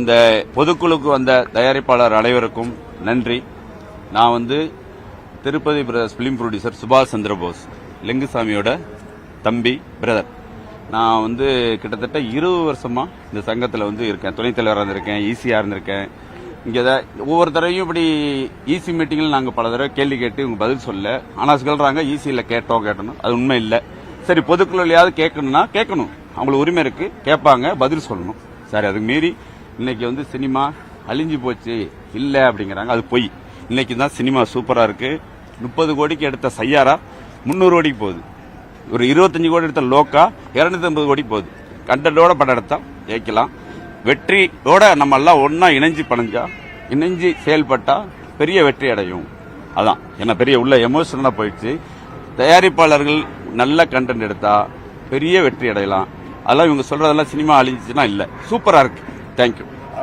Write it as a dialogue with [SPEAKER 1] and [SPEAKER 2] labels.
[SPEAKER 1] இந்த பொதுக்குழுக்கு வந்த தயாரிப்பாளர் அனைவருக்கும் நன்றி. நான் வந்து திருப்பதி பிரதர்ஸ் பிலிம் ப்ரொடியூசர் சுபாஷ் சந்திரபோஸ் லிங்குசாமியோட தம்பி பிரதர். நான் வந்து கிட்டத்தட்ட இருபது வருஷமா இந்த சங்கத்தில் வந்து இருக்கேன். துணைத் தலைவராக இருந்திருக்கேன் ஈஸியாக இருந்திருக்கேன். இங்கே தான் ஒவ்வொரு தடவையும் இப்படி ஈசி மீட்டிங்கில் நாங்கள் பல தடவை கேள்வி கேட்டு இவங்க பதில் சொல்ல ஆனால் சொல்கிறாங்க ஈஸியில் கேட்டோம் கேட்டணும் அது உண்மை இல்லை. சரி பொதுக்குழுலையாவது கேட்கணும்னா கேட்கணும். அவங்களுக்கு உரிமை இருக்குது கேட்பாங்க பதில் சொல்லணும். சரி அதுக்கு மீறி இன்னைக்கு வந்து சினிமா அழிஞ்சு போச்சு. இல்லை அப்படிங்கிறாங்க. அது பொய். இன்னைக்கு தான் சினிமா சூப்பராக இருக்கு. முப்பது கோடிக்கு எடுத்த சையாரா? முந்நூறு கோடிக்கு போகுது. ஒரு இருபத்தஞ்சு கோடி எடுத்த லோக்கா? இரநூத்தி ஐம்பது கோடி போகுது. கண்டனோட படம் எடுத்தா ஜெயிக்கலாம். வெற்றியோட நம்ம எல்லாம் ஒன்றா இணைஞ்சு பணிஞ்சா இணைஞ்சு செயல்பட்டால் பெரிய வெற்றி அடையும். அதான். என்ன பெரிய உள்ள எமோஷனலாக போயிடுச்சு. தயாரிப்பாளர்கள் நல்ல கண்டென்ட் எடுத்தால் பெரிய வெற்றி அடையலாம். அதெல்லாம் இவங்க சொல்றதெல்லாம் சினிமா அழிஞ்சிச்சின்னா இல்லை. சூப்பராக இருக்குது Thank you.